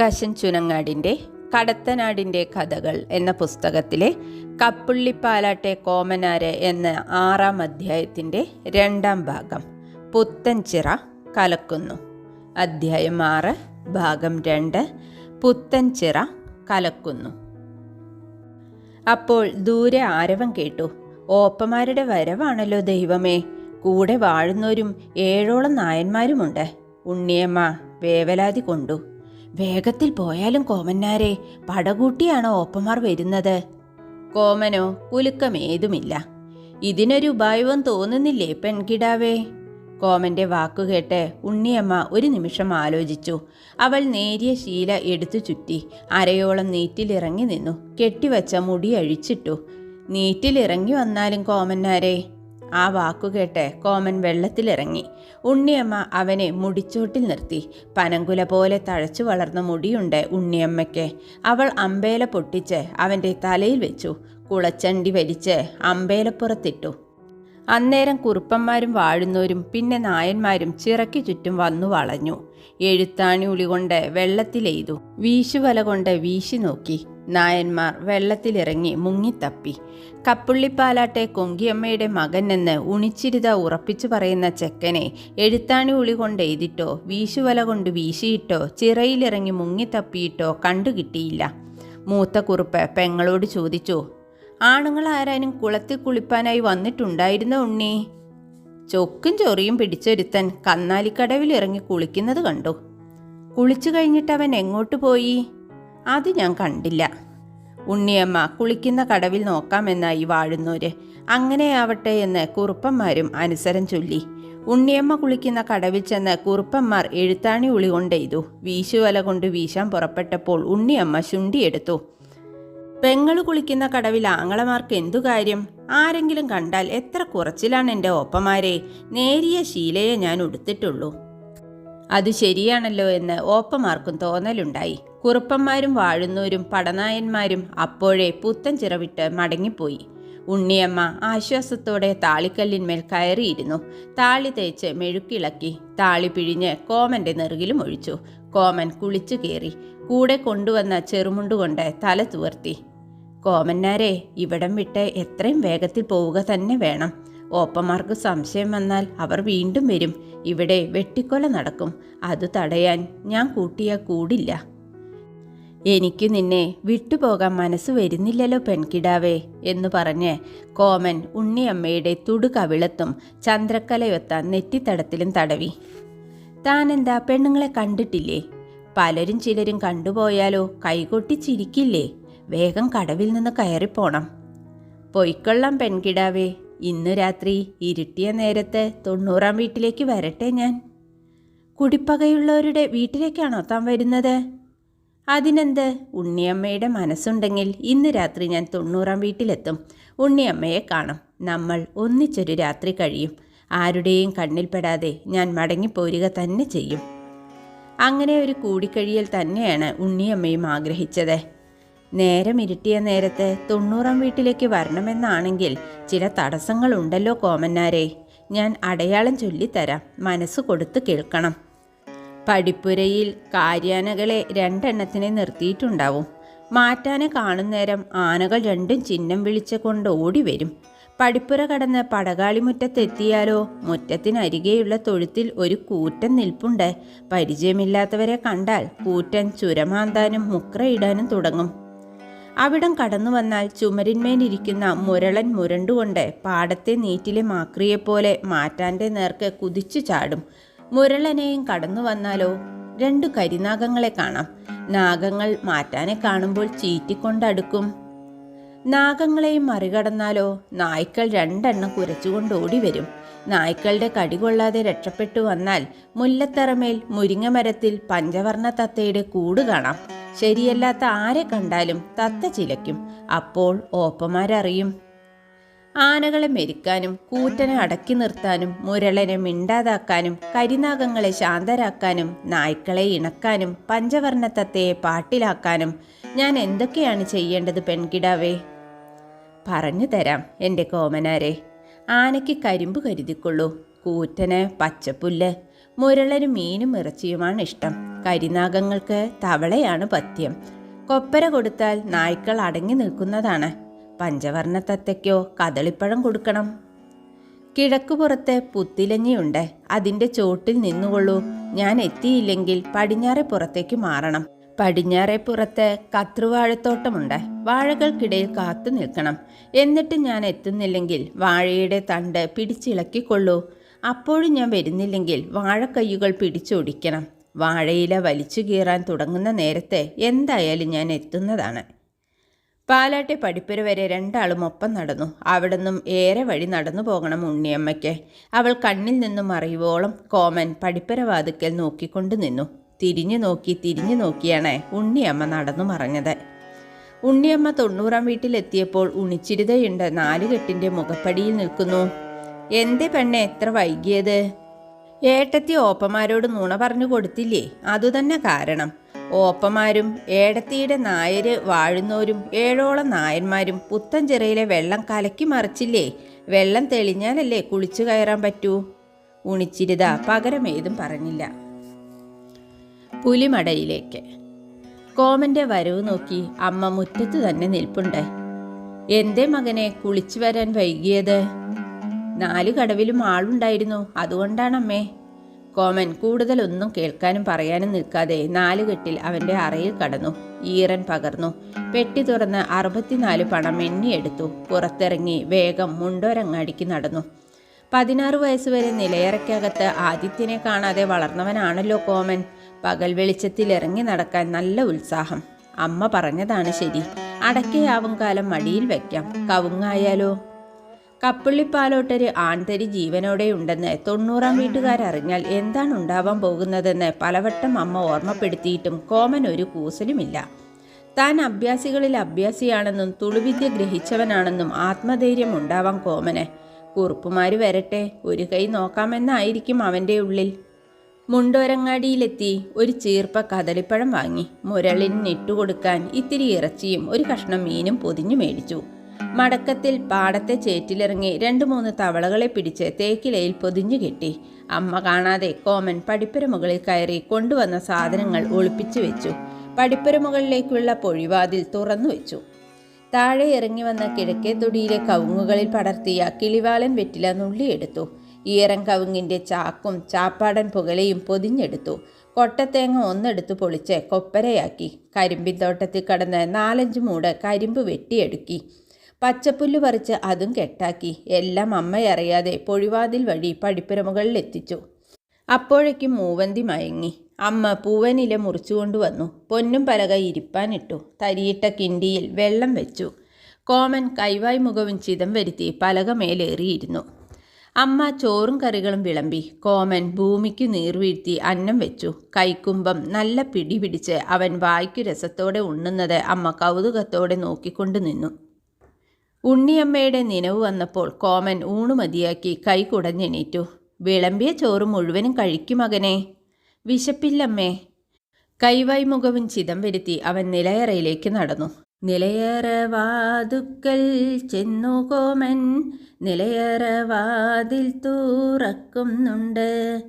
പ്രകാശൻ ചുനങ്ങാടിന്റെ കടത്തനാടിന്റെ കഥകൾ എന്ന പുസ്തകത്തിലെ കപ്പുള്ളിപ്പാലാട്ടെ കോമനാര് എന്ന ആറാം അധ്യായത്തിന്റെ രണ്ടാം ഭാഗം പുത്തൻചിറ കലക്കുന്നു. അധ്യായം ആറ് ഭാഗം രണ്ട് പുത്തൻചിറ കലക്കുന്നു. അപ്പോൾ ദൂരെ ആരവം കേട്ടു. ഓപ്പമാരുടെ വരവാണല്ലോ ദൈവമേ. കൂടെ വാഴുന്നവരും ഏഴോളം നായന്മാരുമുണ്ട്. ഉണ്ണിയമ്മ വേവലാതി കൊണ്ടു. വേഗത്തിൽ പോയാലും കോമന്നാരെ പടകൂട്ടിയാണോ ഓപ്പമാർ വരുന്നത്? കോമനോ കുലുക്കമേതുമില്ല ഇതിനൊരു ഉപായവും തോന്നുന്നില്ലേ പെൺകിടാവേ? കോമന്റെ വാക്കുകേട്ട് ഉണ്ണിയമ്മ ഒരു നിമിഷം ആലോചിച്ചു. അവൾ നേരിയ ശീല എടുത്തു ചുറ്റി അരയോളം നീറ്റിലിറങ്ങി നിന്നു. കെട്ടിവച്ച മുടി അഴിച്ചിട്ടു. നീറ്റിലിറങ്ങി വന്നാലും കോമന്നാരെ ആ വാക്കുകേട്ട് കോമൻ വെള്ളത്തിലിറങ്ങി. ഉണ്ണിയമ്മ അവനെ മുടിച്ചോട്ടിൽ നിർത്തി. പനങ്കുല പോലെ തഴച്ചു വളർന്ന മുടിയുണ്ട് ഉണ്ണിയമ്മയ്ക്ക്. അവൾ അമ്പേല പൊട്ടിച്ച് അവന്റെ തലയിൽ വെച്ചു. കുളച്ചണ്ടി വലിച്ച് അമ്പേലപ്പുറത്തിട്ടു. അന്നേരം കുറുപ്പന്മാരും വാഴുന്നവരും പിന്നെ നായന്മാരും ചിറയ്ക്ക് ചുറ്റും വന്നു വളഞ്ഞു. എഴുത്താണി ഉളി കൊണ്ട് വെള്ളത്തിലെയ്തു. വീശുവല കൊണ്ട് വീശി നോക്കി. നായന്മാർ വെള്ളത്തിലിറങ്ങി മുങ്ങിത്തപ്പി. കപ്പുള്ളിപ്പാലാട്ടെ കൊങ്കിയമ്മയുടെ മകൻ എന്ന് ഉണിച്ചിരുത ഉറപ്പിച്ചു പറയുന്ന ചെക്കനെ എഴുത്താണി ഉളി കൊണ്ട് എഴുതിട്ടോ വീശുവല കൊണ്ട് വീശിയിട്ടോ ചിറയിലിറങ്ങി മുങ്ങിത്തപ്പിയിട്ടോ കണ്ടുകിട്ടിയില്ല. മൂത്ത കുറുപ്പ് പെങ്ങളോട് ചോദിച്ചു ആണുങ്ങൾ ആരാനും കുളത്തിൽ കുളിപ്പാനായി വന്നിട്ടുണ്ടായിരുന്ന ഉണ്ണി? ചൊക്കും ചൊറിയും പിടിച്ചൊരുത്തൻ കന്നാലിക്കടവിൽ ഇറങ്ങി കുളിക്കുന്നത് കണ്ടു. കുളിച്ചു കഴിഞ്ഞിട്ട് അവൻ എങ്ങോട്ട് പോയി? അത് ഞാൻ കണ്ടില്ല. ഉണ്ണിയമ്മ കുളിക്കുന്ന കടവിൽ നോക്കാമെന്നായി വാഴുന്നോര് അങ്ങനെയാവട്ടെ എന്ന് കുറുപ്പന്മാരും അനുസരം ചൊല്ലി. ഉണ്ണിയമ്മ കുളിക്കുന്ന കടവിൽ ചെന്ന് കുറുപ്പന്മാർ എഴുത്താണി ഉളി കൊണ്ടെയ്തു വീശുവല കൊണ്ട് വീശാൻ പുറപ്പെട്ടപ്പോൾ ഉണ്ണിയമ്മ ശുണ്ടിയെടുത്തു. പെങ്ങൾ കുളിക്കുന്ന കടവിൽ ആങ്ങളമാർക്ക് എന്തു കാര്യം? ആരെങ്കിലും കണ്ടാൽ എത്ര കുറച്ചിലാണ് എന്റെ ഓപ്പമാരെ? നേരിയ ശീലയെ ഞാൻ ഉടുത്തിട്ടുള്ളൂ. അത് ശരിയാണല്ലോ എന്ന് ഓപ്പമാർക്കും തോന്നലുണ്ടായി. കുറുപ്പന്മാരും വാഴുന്നവരും പടനായന്മാരും അപ്പോഴേ പുത്തൻ ചിറവിട്ട് മടങ്ങിപ്പോയി. ഉണ്ണിയമ്മ ആശ്വാസത്തോടെ താളിക്കല്ലിന്മേൽ കയറിയിരുന്നു. താളി തേച്ച് മെഴുക്കിളക്കി താളി പിഴിഞ്ഞ് കോമന്റെ നെറുകിലും ഒഴിച്ചു. കോമൻ കുളിച്ചു കയറി. കൂടെ കൊണ്ടുവന്ന ചെറുമുണ്ടുകൊണ്ട് തല തുവർത്തി. കോമന്നാരെ ഇവിടം വിട്ട് എത്രയും വേഗത്തിൽ പോവുക തന്നെ വേണം. ഓപ്പമാർക്ക് സംശയം വന്നാൽ അവർ വീണ്ടും വരും. ഇവിടെ വെട്ടിക്കൊല നടക്കും. അത് തടയാൻ ഞാൻ കൂട്ടിയ കൂടില്ല. എനിക്ക് നിന്നെ വിട്ടുപോകാൻ മനസ്സ് വരുന്നില്ലല്ലോ പെൺകിടാവേ എന്ന് പറഞ്ഞ് കോമൻ ഉണ്ണിയമ്മയുടെ തുടുകവിളത്തും ചന്ദ്രക്കലയൊത്ത നെറ്റിത്തടത്തിലും തടവി. താനെന്താ പെണ്ണുങ്ങളെ കണ്ടിട്ടില്ലേ? പലരും ചിലരും കണ്ടുപോയാലോ? കൈകൊട്ടി ചിരിക്കില്ലേ? വേഗം കടവിൽ നിന്ന് കയറിപ്പോണം. പൊയ്ക്കൊള്ളാം പെൺകിടാവേ. ഇന്ന് രാത്രി ഇരുട്ടിയ നേരത്ത് തൊണ്ണൂറാം വീട്ടിലേക്ക് വരട്ടെ ഞാൻ. കുടിപ്പകയുള്ളവരുടെ വീട്ടിലേക്കാണോ താൻ വരുന്നത്? അതിനെന്ത്? ഉണ്ണിയമ്മയുടെ മനസ്സുണ്ടെങ്കിൽ ഇന്ന് രാത്രി ഞാൻ തൊണ്ണൂറാം വീട്ടിലെത്തും. ഉണ്ണിയമ്മയെ കാണും. നമ്മൾ ഒന്നിച്ചൊരു രാത്രി കഴിയും. ആരുടെയും കണ്ണിൽപ്പെടാതെ ഞാൻ മടങ്ങിപ്പോരുക തന്നെ ചെയ്യും. അങ്ങനെ ഒരു കൂടിക്കഴിയൽ തന്നെയാണ് ഉണ്ണിയമ്മയും ആഗ്രഹിച്ചത്. നേരം ഇരുട്ടിയ നേരത്ത് തൊണ്ണൂറാം വീട്ടിലേക്ക് വരണമെന്നാണെങ്കിൽ ചില തടസ്സങ്ങളുണ്ടല്ലോ കോമന്നാരെ. ഞാൻ അടയാളം ചൊല്ലിത്തരാം. മനസ്സ് കൊടുത്ത് കേൾക്കണം. പടിപ്പുരയിൽ കാര്യാനകളെ രണ്ടെണ്ണത്തിനെ നിർത്തിയിട്ടുണ്ടാവും. മാറ്റാനെ കാണുന്നേരം ആനകൾ രണ്ടും ചിഹ്നം വിളിച്ച കൊണ്ട് ഓടി വരും പടിപ്പുര കടന്ന് പടകാളിമുറ്റത്തെത്തിയാലോ? മുറ്റത്തിനരികെയുള്ള തൊഴുത്തിൽ ഒരു കൂറ്റൻ നിൽപ്പുണ്ട്. പരിചയമില്ലാത്തവരെ കണ്ടാൽ കൂറ്റൻ ചുരമാന്താനും മുക്രയിടാനും തുടങ്ങും. അവിടം കടന്നു വന്നാൽ ചുമരിന്മേലിരിക്കുന്ന മുരളൻ മുരണ്ടുകൊണ്ട് പാടത്തെ നീറ്റിലെ മാക്രിയെപ്പോലെ മാറ്റാന്റെ നേർക്ക് കുതിച്ചു ചാടും. മുരളനെയും കടന്നു വന്നാലോ? രണ്ടു കരിനാഗങ്ങളെ കാണാം. നാഗങ്ങൾ മാറ്റാനെ കാണുമ്പോൾ ചീറ്റിക്കൊണ്ടടുക്കും. നാഗങ്ങളെയും മറികടന്നാലോ? നായ്ക്കൾ രണ്ടെണ്ണം കുരച്ചുകൊണ്ട് ഓടി വരും നായ്ക്കളുടെ കടി കൊള്ളാതെ രക്ഷപ്പെട്ടു വന്നാൽ മുല്ലത്തറമേൽ മുരിങ്ങമരത്തിൽ പഞ്ചവർണ തത്തയുടെ കൂട് കാണാം. ശരിയല്ലാത്ത ആരെ കണ്ടാലും തത്ത ചിലയ്ക്കും. അപ്പോൾ ഓപ്പമാരറിയും. ആനകളെ മെരിക്കാനും കൂറ്റനെ അടക്കി നിർത്താനും മുരളനെ മിണ്ടാതാക്കാനും കരിനാഗങ്ങളെ ശാന്തരാക്കാനും നായ്ക്കളെ ഇണക്കാനും പഞ്ചവർണത്തത്തയെ പാട്ടിലാക്കാനും ഞാൻ എന്തൊക്കെയാണ് ചെയ്യേണ്ടത് പെൺകിടാവേ? പറഞ്ഞു തരാം എന്റെ കോമനാരെ. ആനയ്ക്ക് കരിമ്പ് കരുതിക്കൊള്ളൂ. കൂറ്റന് പച്ചപ്പുല്ല് മുരളന് മീനും ഇറച്ചിയുമാണ് ഇഷ്ടം. കരിനാഗങ്ങൾക്ക് തവളയാണ് പഥ്യം. കൊപ്പര കൊടുത്താൽ നായ്ക്കൾ അടങ്ങി നിൽക്കുന്നതാണ്. പഞ്ചവർണ തത്തയ്ക്കോ കദളിപ്പഴം കൊടുക്കണം. കിഴക്കുപുറത്തെ പുത്തിലഞ്ഞിയുണ്ട്. അതിന്റെ ചോട്ടിൽ നിന്നുകൊള്ളൂ. ഞാൻ എത്തിയില്ലെങ്കിൽ പടിഞ്ഞാറെ പുറത്തേക്ക് മാറണം. പടിഞ്ഞാറെ പുറത്ത് കത്രുവാഴത്തോട്ടമുണ്ട്. വാഴകൾക്കിടയിൽ കാത്തു നിൽക്കണം. എന്നിട്ട് ഞാൻ എത്തുന്നില്ലെങ്കിൽ വാഴയുടെ തണ്ട് പിടിച്ചിളക്കിക്കൊള്ളൂ. അപ്പോഴും ഞാൻ വരുന്നില്ലെങ്കിൽ വാഴക്കയ്യുകൾ പിടിച്ചൊടിക്കണം. വാഴയില വലിച്ചു കീറാൻ തുടങ്ങുന്ന നേരത്തെ എന്തായാലും ഞാൻ എത്തുന്നതാണ്. പാലാട്ടെ പഠിപ്പുര വരെ രണ്ടാളും ഒപ്പം നടന്നു. അവിടുന്നും ഏറെ വഴി നടന്നു പോകണം ഉണ്ണിയമ്മയ്ക്ക്. അവൾ കണ്ണിൽ നിന്നും അറിയുവോളം കോമൻ പഠിപ്പുര വാതുക്കൽ നോക്കിക്കൊണ്ട് നിന്നു. തിരിഞ്ഞു നോക്കി തിരിഞ്ഞു നോക്കിയാണ് ഉണ്ണിയമ്മ നടന്നു മറഞ്ഞത്. ഉണ്ണിയമ്മ തൊണ്ണൂറാം വീട്ടിലെത്തിയപ്പോൾ ഉണിച്ചിരുതയുണ്ട് നാലുകെട്ടിന്റെ മുഖപ്പടിയിൽ നിൽക്കുന്നു. എന്തേ പെണ്ണെ എത്ര വൈകിയത്? ഏട്ടത്തി ഓപ്പമാരോട് നുണ പറഞ്ഞു കൊടുത്തില്ലേ? അതുതന്നെ കാരണം. ഓപ്പമാരും ഏടത്തിയുടെ നായര് വാഴുന്നോരും ഏഴോളം നായന്മാരും പുത്തഞ്ചിറയിലെ വെള്ളം കലക്കി മറിച്ചില്ലേ? വെള്ളം തെളിഞ്ഞാലല്ലേ കുളിച്ചു കയറാൻ പറ്റൂ? ഉണിച്ചിരുത പകരം ഏതും പറഞ്ഞില്ല. പുലിമടയിലേക്ക്. കോമന്റെ വരവ് നോക്കി അമ്മ മുറ്റത്ത് തന്നെ നിൽപ്പുണ്ടായി. എന്തേ മകനെ കുളിച്ചു വരാൻ വൈകിയത്? നാല് കടവിലും ആളുണ്ടായിരുന്നു അതുകൊണ്ടാണമ്മേ. കോമൻ കൂടുതലൊന്നും കേൾക്കാനും പറയാനും നിൽക്കാതെ നാലുകെട്ടിൽ അവന്റെ അറയിൽ കടന്നു. ഈറൻ പകർന്നു. പെട്ടി തുറന്ന് അറുപത്തിനാല് പണം എണ്ണിയെടുത്തു. പുറത്തിറങ്ങി വേഗം മുണ്ടോരങ്ങാടിക്ക് നടന്നു. പതിനാറ് വയസ്സുവരെ നിലയറയ്ക്കകത്ത് ആദിത്യനെ കാണാതെ വളർന്നവനാണല്ലോ കോമൻ. പകൽ വെളിച്ചത്തിൽ ഇറങ്ങി നടക്കാൻ നല്ല ഉത്സാഹം. അമ്മ പറഞ്ഞതാണ് ശരി. അടക്കയാവും കാലം മടിയിൽ വയ്ക്കാം കവുങ്ങായാലോ? കപ്പുള്ളിപ്പാലോട്ടര് ആൺതരി ജീവനോടെ ഉണ്ടെന്ന് തൊണ്ണൂറാം വീട്ടുകാരറിഞ്ഞാൽ എന്താണ് ഉണ്ടാവാൻ പോകുന്നതെന്ന് പലവട്ടം അമ്മ ഓർമ്മപ്പെടുത്തിയിട്ടും കോമൻ ഒരു കൂസലുമില്ല. താൻ അഭ്യാസികളിൽ അഭ്യാസിയാണെന്നും തുളുവിദ്യ ഗ്രഹിച്ചവനാണെന്നും ആത്മധൈര്യം ഉണ്ടാവാൻ കോമന്. കുറുപ്പുമാര് വരട്ടെ ഒരു കൈ നോക്കാമെന്നായിരിക്കും അവന്റെ ഉള്ളിൽ. മുണ്ടോരങ്ങാടിയിലെത്തി ഒരു ചീർപ്പ കദളിപ്പഴം വാങ്ങി. മുരളിന് ഇട്ടുകൊടുക്കാൻ ഇത്തിരി ഇറച്ചിയും ഒരു കഷ്ണം മീനും പൊതിഞ്ഞു മേടിച്ചു. മടക്കത്തിൽ പാടത്തെ ചേറ്റിലിറങ്ങി രണ്ട് മൂന്ന് തവളകളെ പിടിച്ച് തേക്കിലയിൽ പൊതിഞ്ഞു കെട്ടി. അമ്മ കാണാതെ കോമൻ പടിപ്പുര മുകളിൽ കയറി കൊണ്ടുവന്ന സാധനങ്ങൾ ഒളിപ്പിച്ചു വെച്ചു. പടിപ്പുര മുകളിലേക്കുള്ള പൊഴിവാതിൽ തുറന്നു വെച്ചു. താഴെ ഇറങ്ങി വന്ന കിഴക്കേ തൊടിയിലെ കവുങ്ങുകളിൽ പടർത്തിയ കിളിവാളൻ വെറ്റില നുള്ളിയെടുത്തു ഈറം കവുങ്ങിന്റെ ചാക്കും ചാപ്പാടൻ പുകലയും പൊതിഞ്ഞെടുത്തു. കൊട്ടത്തേങ്ങ ഒന്നെടുത്ത് പൊളിച്ച് കൊപ്പരയാക്കി. കരിമ്പിൻ തോട്ടത്തിൽ കടന്ന് നാലഞ്ച് മൂട് കരിമ്പ് വെട്ടിയെടുക്കി. പച്ചപ്പുല്ല് പറിച്ച് അതും കെട്ടാക്കി. എല്ലാം അമ്മയറിയാതെ പൊഴിവാതിൽ വഴി പടിപ്പുരമുകളിലെത്തിച്ചു അപ്പോഴേക്കും മൂവന്തി മയങ്ങി. അമ്മ പൂവനില മുറിച്ചുകൊണ്ടുവന്നു പൊന്നും പലക ഇരിപ്പാനിട്ടു. തരിയിട്ട കിണ്ടിയിൽ വെള്ളം വെച്ചു. കോമൻ കൈവായ് മുഖവും ചിതം വരുത്തി പലക മേലേറിയിരുന്നു അമ്മ ചോറും കറികളും വിളമ്പി കോമൻ ഭൂമിക്ക് നീർവീഴ്ത്തി അന്നം വെച്ചു. കൈക്കുമ്പം നല്ല പിടി പിടിച്ച് അവൻ വായ്ക്കു രസത്തോടെ ഉണ്ണുന്നത് അമ്മ കൗതുകത്തോടെ നോക്കിക്കൊണ്ട് നിന്നു. ഉണ്ണിയമ്മയുടെ നിലവ് വന്നപ്പോൾ കോമൻ ഊണു മതിയാക്കി കൈ കുടഞ്ഞെണീറ്റു. വിളമ്പിയ ചോറ് മുഴുവനും കഴിക്കും മകനെ. വിശപ്പില്ലമ്മേ. കൈവായി മുഖവും ചിതം വരുത്തി അവൻ നിലയറയിലേക്ക് നടന്നു. നിലയറവാതുക്കൽ ചെന്നു കോമൻ നിലയറ തൂറക്കുന്നുണ്ട്.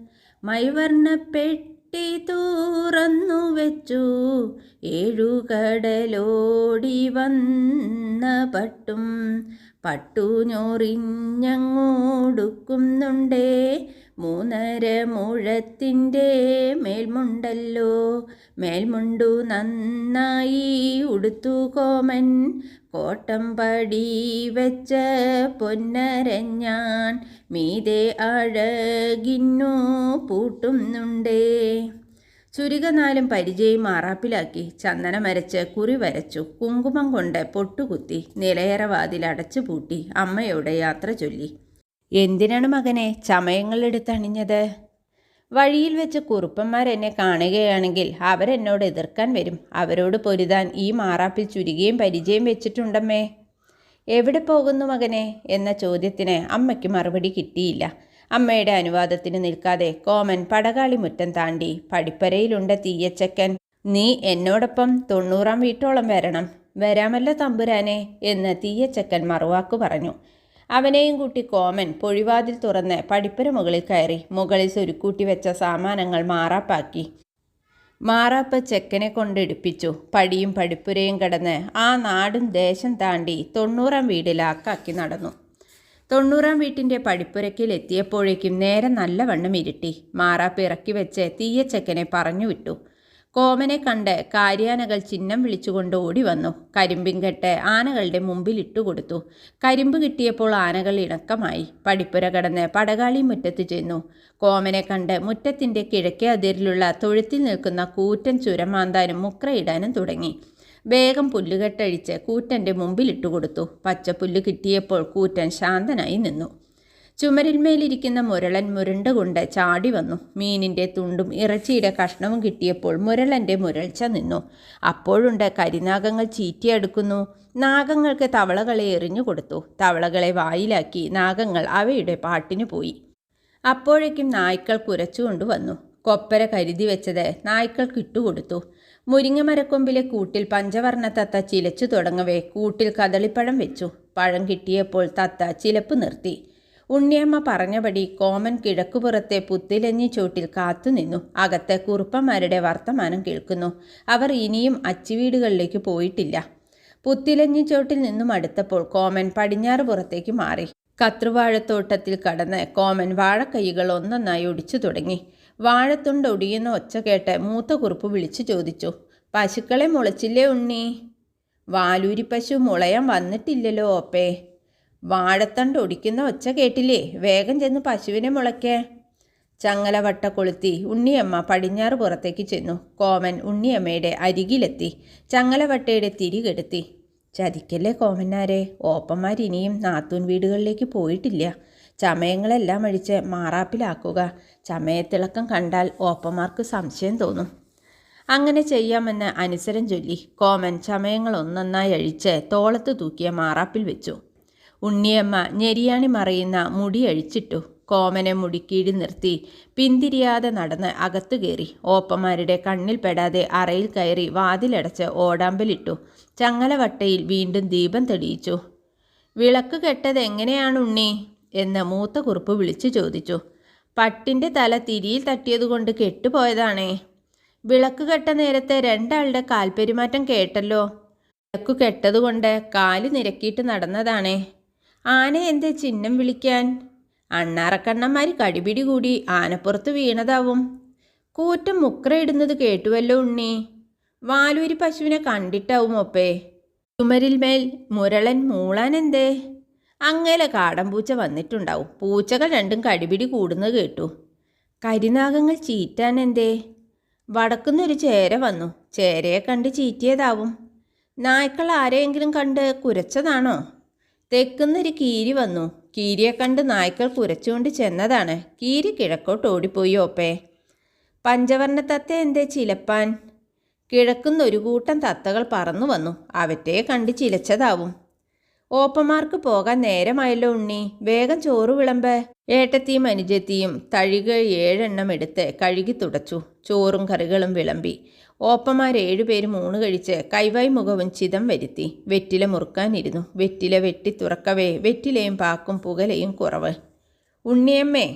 മൈവർണപ്പെട്ടി തൂറന്നു വെച്ചു. ഏഴുകടലോടി വന്ന പട്ടും പട്ടുഞോറിഞ്ഞങ്ങോടുക്കുന്നുണ്ടേ മൂന്നര മുഴത്തിന്റെ മേൽമുണ്ടല്ലോ. മേൽമുണ്ടു നന്നായി ഉടുത്തു കോമൻ. കോട്ടം പടി വെച്ച പൊന്നരഞ്ഞാൻ മീതെ അഴകിന്നു പൂട്ടുന്നുണ്ടേ. ചുരികനാലും പരിചയം മാറാപ്പിലാക്കി ചന്ദനമരച്ച് കുറി വരച്ചു കുങ്കുമം കൊണ്ട് പൊട്ടുകുത്തി നിലയറ വാതിൽ അടച്ചു പൂട്ടി അമ്മയുടെ യാത്ര ചൊല്ലി. എന്തിനാണ് മകനെ ചമയങ്ങളെടുത്തണിഞ്ഞത് വഴിയിൽ വെച്ച് കുറുപ്പന്മാർ എന്നെ കാണുകയാണെങ്കിൽ അവരെന്നോട് എതിർക്കാൻ വരും. അവരോട് പൊരുതാൻ ഈ മാറാപ്പിൽ ചുരുകയും പരിചയം വെച്ചിട്ടുണ്ടമ്മേ. എവിടെ പോകുന്നു മകനെ? എന്ന ചോദ്യത്തിന് അമ്മയ്ക്ക് മറുപടി കിട്ടിയില്ല. അമ്മയുടെ അനുവാദത്തിന് നിൽക്കാതെ കോമൻ പടകാളി മുറ്റം താണ്ടി പടിപ്പരയിലുണ്ട് തീയച്ചക്കൻ. നീ എന്നോടൊപ്പം തൊണ്ണൂറാം വീട്ടോളം വരണം. വരാമല്ലോ തമ്പുരാനെ എന്ന് തീയച്ചക്കൻ മറുവാക്കു പറഞ്ഞു. അവനെയും കൂട്ടി കോമൻ പൊഴിവാതിൽ തുറന്ന് പടിപ്പര മുകളിൽ കയറി മുകളിൽ സുരുക്കൂട്ടി വെച്ച സാമാനങ്ങൾ മാറാപ്പാക്കി. മാറാപ്പ ചെക്കനെ കൊണ്ടെടുപ്പിച്ചു. പടിയും പടിപ്പുരയും കടന്ന് ആ നാടും ദേശം താണ്ടി തൊണ്ണൂറാം വീടിലാക്കാക്കി നടന്നു. തൊണ്ണൂറാം വീട്ടിന്റെ പടിപ്പുരയ്ക്കിൽ എത്തിയപ്പോഴേക്കും നേരെ നല്ലവണ്ണം ഇരുട്ടി. മാറാപ്പ് ഇറക്കി വെച്ച് തീയച്ചക്കനെ പറഞ്ഞു വിട്ടു. കോമനെ കണ്ട് കാര്യാനകൾ ചിഹ്നം വിളിച്ചുകൊണ്ട് ഓടി വന്നു കരിമ്പിൻകെട്ട് ആനകളുടെ മുമ്പിൽ ഇട്ടുകൊടുത്തു. കരിമ്പ് കിട്ടിയപ്പോൾ ആനകൾ ഇണക്കമായി. പടിപ്പുര കടന്ന് പടകാളി മുറ്റത്ത് ചെന്നു. കോമനെ കണ്ട് മുറ്റത്തിന്റെ കിഴക്കേ അതിരിലുള്ള തൊഴുത്തിൽ നിൽക്കുന്ന കൂറ്റൻ ചുരമാന്താനും മുക്രയിടാനും തുടങ്ങി. വേഗം പുല്ലുകെട്ടഴിച്ച് കൂറ്റന്റെ മുമ്പിൽ ഇട്ടുകൊടുത്തു. പച്ചപ്പുല്ല് കിട്ടിയപ്പോൾ കൂറ്റൻ ശാന്തനായി നിന്നു. ചുമരിന്മേലിരിക്കുന്ന മുരളൻ മുരണ്ടുകൊണ്ട് ചാടി വന്നു. മീനിന്റെ തുണ്ടും ഇറച്ചിയുടെ കഷ്ണവും കിട്ടിയപ്പോൾ മുരളന്റെ മുരൾച്ച നിന്നു. അപ്പോഴുണ്ട് കരിനാഗങ്ങൾ ചീറ്റിയെടുക്കുന്നു. നാഗങ്ങൾക്ക് തവളകളെ എറിഞ്ഞു കൊടുത്തു. തവളകളെ വായിലാക്കി നാഗങ്ങൾ അവയുടെ പാട്ടിനു പോയി. അപ്പോഴേക്കും നായ്ക്കൾ കുരച്ചുകൊണ്ട് വന്നു കൊപ്പര കരുതി വെച്ചത് നായ്ക്കൾക്ക് ഇട്ടുകൊടുത്തു മുരിങ്ങമരക്കൊമ്പിലെ കൂട്ടിൽ പഞ്ചവർണ തത്ത ചിലച്ചു തുടങ്ങവേ കൂട്ടിൽ കദളിപ്പഴം വെച്ചു. പഴം കിട്ടിയപ്പോൾ തത്ത ചിലപ്പ് നിർത്തി. ഉണ്ണിയമ്മ പറഞ്ഞപടി കോമൻ കിഴക്കുപുറത്തെ പുത്തിലഞ്ഞി ചോട്ടിൽ കാത്തുനിന്നു. അകത്തെ കുറുപ്പന്മാരുടെ വർത്തമാനം കേൾക്കുന്നു. അവർ ഇനിയും അച്ചുവീടുകളിലേക്ക് പോയിട്ടില്ല. പുത്തിലഞ്ഞി ചോട്ടിൽ നിന്നും അടുത്തപ്പോൾ കോമൻ പടിഞ്ഞാറ് പുറത്തേക്ക് മാറി. കത്രുവാഴത്തോട്ടത്തിൽ കടന്ന് കോമൻ വാഴക്കൈകൾ ഒന്നൊന്നായി ഒടിച്ചു തുടങ്ങി. വാഴത്തുണ്ട് ഒടിയുന്ന ഒച്ച കേട്ട് മൂത്ത കുറുപ്പ് വിളിച്ചു ചോദിച്ചു പശുക്കളെ മുളച്ചില്ലേ ഉണ്ണി? വാലൂരി പശു മുളയാൻ വന്നിട്ടില്ലല്ലോ ഓപ്പേ. വാഴത്തണ്ട് ഒടിക്കുന്ന ഒച്ച കേട്ടില്ലേ? വേഗം ചെന്ന് പശുവിനെ മുളയ്ക്കേ. ചങ്ങലവട്ട കൊളുത്തി ഉണ്ണിയമ്മ പടിഞ്ഞാറ് പുറത്തേക്ക് ചെന്നു. കോമൻ ഉണ്ണിയമ്മയുടെ അരികിലെത്തി. ചങ്ങലവട്ടയുടെ തിരികെടുത്തി ചതിക്കല്ലേ കോമന്നാരെ? ഓപ്പന്മാരിനിയും നാത്തൂൻ വീടുകളിലേക്ക് പോയിട്ടില്ല. ചമയങ്ങളെല്ലാം അഴിച്ച് മാറാപ്പിലാക്കുക. ചമയത്തിളക്കം കണ്ടാൽ ഓപ്പന്മാർക്ക് സംശയം തോന്നും. അങ്ങനെ ചെയ്യാമെന്ന് അനുസരം ചൊല്ലി കോമൻ ചമയങ്ങൾ ഒന്നൊന്നായി അഴിച്ച് തോളത്ത് തൂക്കിയ മാറാപ്പിൽ വെച്ചു. ഉണ്ണിയമ്മ ഞെരിയാണി മറയുന്ന മുടി അഴിച്ചിട്ടു. കോമനെ മുടിക്കീഴി നിർത്തി. പിന്തിരിയാതെ നടന്ന് അകത്തു കയറി. ഓപ്പന്മാരുടെ കണ്ണിൽപ്പെടാതെ അറയിൽ കയറി വാതിലടച്ച് ഓടാമ്പലിട്ടു. ചങ്ങലവട്ടയിൽ വീണ്ടും ദീപം തെളിയിച്ചു. വിളക്ക് കെട്ടത് എങ്ങനെയാണ് ഉണ്ണി? എന്ന് മൂത്ത കുറുപ്പ് വിളിച്ചു ചോദിച്ചു. പട്ടിന്റെ തല തിരിയിൽ തട്ടിയതുകൊണ്ട് കെട്ടുപോയതാണേ. വിളക്ക് കെട്ട നേരത്തെ രണ്ടാളുടെ കാൽപെരുമാറ്റം കേട്ടല്ലോ. വിളക്കു കെട്ടതുകൊണ്ട് കാൽ നിരക്കിയിട്ട് നടന്നതാണേ. ആന എന്ത് ചിഹ്നം വിളിക്കാൻ? അണ്ണാറക്കണ്ണന്മാർ കടിപിടി കൂടി ആനപ്പുറത്ത് വീണതാവും. കൂറ്റം മുക്രയിടുന്നത് കേട്ടുവല്ലോ ഉണ്ണി. വാലൂരി പശുവിനെ കണ്ടിട്ടാവും ഒപ്പേ. ചുമരിൽ മേൽ മുരളൻ മൂളാൻ എന്തേ? അങ്ങേലെ പൂച്ച വന്നിട്ടുണ്ടാവും. പൂച്ചകൾ രണ്ടും കടിപിടി കൂടുന്നത് കേട്ടു. കരിനാഗങ്ങൾ ചീറ്റാൻ എന്തേ? വടക്കുന്നൊരു ചേര വന്നു. ചേരയെ കണ്ട് ചീറ്റിയതാവും. നായ്ക്കൾ ആരെയെങ്കിലും കണ്ട് കുരച്ചതാണോ? തെക്കുന്നൊരു കീരി വന്നു. കീരിയെ കണ്ട് നായ്ക്കൾ കുരച്ചുകൊണ്ട് ചെന്നതാണ്. കീരി കിഴക്കോട്ട് ഓടിപ്പോയി ഓപ്പേ. പഞ്ചവർണ തത്ത എന്തേ ചിലപ്പാൻ? കിഴക്കുന്ന ഒരു കൂട്ടം തത്തകൾ പറന്നു വന്നു. അവറ്റെ കണ്ട് ചിലച്ചതാവും. ഓപ്പമാർക്ക് പോകാൻ നേരമായല്ലോ ഉണ്ണി. വേഗം ചോറ് വിളമ്പ്. ഏട്ടത്തിയും അനുജത്തിയും തഴികൾ ഏഴെണ്ണം എടുത്ത് കഴുകി തുടച്ചു. ചോറും കറികളും വിളമ്പി. ഓപ്പമാർ ഏഴുപേരും ഊണ് കഴിച്ച് കൈവായ് മുഖവും ചിതം വരുത്തി. വെറ്റില മുറുക്കാനിരുന്നു. വെറ്റില വെട്ടി തുറക്കവേ വെറ്റിലയും പാക്കും പുകലയും കുറവ്. ഉണ്ണിയമ്മേ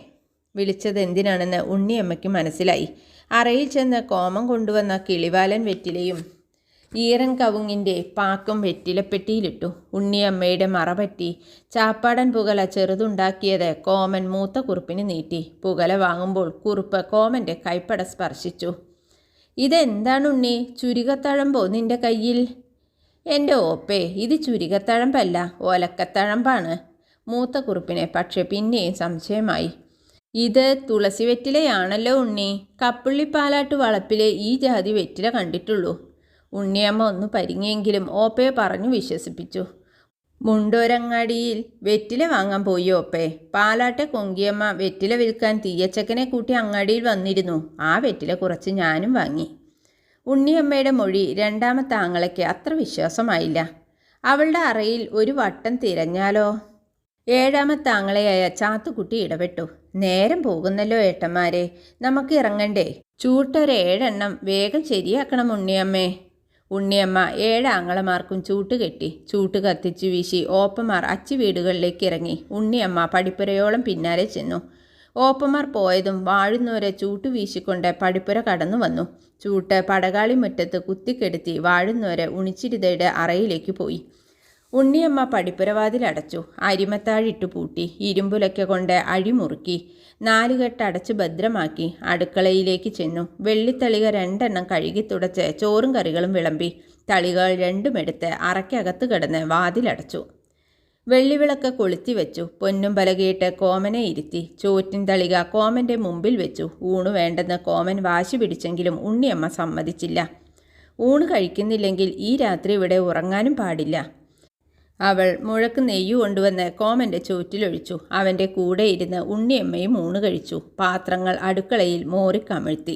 വിളിച്ചത് എന്തിനാണെന്ന് ഉണ്ണിയമ്മയ്ക്ക് മനസ്സിലായി. അറയിൽ ചെന്ന് കോമം കൊണ്ടുവന്ന കിളിവാലൻ വെറ്റിലയും ഈറൻ കവുങ്ങിന്റെ പാക്കും വെറ്റിലപ്പെട്ടിയിലിട്ടു. ഉണ്ണിയമ്മയുടെ മറപറ്റി ചാപ്പാടൻ പുകല ചെറുതുണ്ടാക്കിയത് കോമൻ മൂത്ത കുറുപ്പിന് നീട്ടി. പുകല വാങ്ങുമ്പോൾ കുറുപ്പ് കോമന്റെ കൈപ്പട സ്പർശിച്ചു. ഇതെന്താണ് ഉണ്ണി ചുരികത്തഴമ്പോ നിന്റെ കയ്യിൽ? എന്റെ ഓപ്പേ ഇത് ചുരികത്തഴമ്പല്ല ഓലക്കത്തഴമ്പാണ്. മൂത്ത കുറുപ്പിനെ പക്ഷെ പിന്നെയും സംശയമായി. ഇത് തുളസി വെറ്റിലയാണല്ലോ ഉണ്ണി. കപ്പുള്ളിപ്പാലാട്ട് വളപ്പിലെ ഈ ജാതി വെറ്റില കണ്ടിട്ടുള്ളൂ. ഉണ്ണിയമ്മ ഒന്ന് പരിങ്ങിയെങ്കിലും ഓപ്പയെ പറഞ്ഞു വിശ്വസിപ്പിച്ചു. മുണ്ടോരങ്ങാടിയിൽ വെറ്റില വാങ്ങാൻ പോയി ഒപ്പേ. പാലാട്ടെ കൊങ്കിയമ്മ വെറ്റില വിൽക്കാൻ തീയച്ചക്കനെ കൂട്ടി അങ്ങാടിയിൽ വന്നിരുന്നു. ആ വെറ്റില കുറച്ച് ഞാനും വാങ്ങി. ഉണ്ണിയമ്മയുടെ മൊഴി രണ്ടാമത്തെ ആങ്ങളയ്ക്ക് അത്ര വിശ്വാസമായില്ല. അവളുടെ അറയിൽ ഒരു വട്ടം തിരഞ്ഞാലോ? ഏഴാമത്തെ ആങ്ങളയായ ചാത്തുകുട്ടി ഇടപെട്ടു. നേരം പോകുന്നല്ലോ ഏട്ടന്മാരെ. നമുക്ക് ഇറങ്ങണ്ടേ? ചൂട്ടൊരേഴെണ്ണം വേഗം ശരിയാക്കണം ഉണ്ണിയമ്മേ. ഉണ്ണിയമ്മ ഏഴ് ആങ്ങളമാർക്കും ചൂട്ട് കെട്ടി ചൂട്ട് കത്തിച്ചു വീശി ഓപ്പമാർ അച്ചു വീടുകളിലേക്ക് ഇറങ്ങി. ഉണ്ണിയമ്മ പടിപ്പുരയോളം പിന്നാലെ ചെന്നു. ഓപ്പമാർ പോയതും വാഴുന്നവരെ ചൂട്ട് വീശിക്കൊണ്ട് പടിപ്പുര കടന്നു വന്നു. ചൂട്ട് പടകാളി മുറ്റത്ത് കുത്തിക്കെടുത്തി വാഴുന്നവരെ ഉണിച്ചിരുതയുടെ അറയിലേക്ക് പോയി. ഉണ്ണിയമ്മ പടിപ്പുരവാതിലടച്ചു അരിമത്താഴിട്ടു പൂട്ടി. ഇരുമ്പുലയ്ക്ക കൊണ്ട് അഴിമുറുക്കി നാലുകെട്ട് അടച്ച് ഭദ്രമാക്കി. അടുക്കളയിലേക്ക് ചെന്നു. വെള്ളിത്തളിക രണ്ടെണ്ണം കഴുകി തുടച്ച് ചോറും കറികളും വിളമ്പി. തളികൾ രണ്ടുമെടുത്ത് അറയ്ക്കകത്ത് കിടന്ന് വാതിലടച്ചു വെള്ളിവിളക്ക് കൊളുത്തി വെച്ചു. പൊന്നും പലകയിട്ട് കോമനെ ഇരുത്തി. ചോറ്റിൻ തളിക കോമന്റെ മുമ്പിൽ വെച്ചു. ഊണ് വേണ്ടെന്ന് കോമൻ വാശി പിടിച്ചെങ്കിലും ഉണ്ണിയമ്മ സമ്മതിച്ചില്ല. ഊണ് കഴിക്കുന്നില്ലെങ്കിൽ ഈ രാത്രി ഇവിടെ ഉറങ്ങാനും പാടില്ല. അവൾ മുഴക്ക് നെയ്യ് കൊണ്ടുവന്ന് കോമന്റെ ചുവറ്റിലൊഴിച്ചു അവന്റെ കൂടെ ഇരുന്ന് ഉണ്ണിയമ്മയും ഊണ് കഴിച്ചു. പാത്രങ്ങൾ അടുക്കളയിൽ മോറിക്കമിഴ്ത്തി.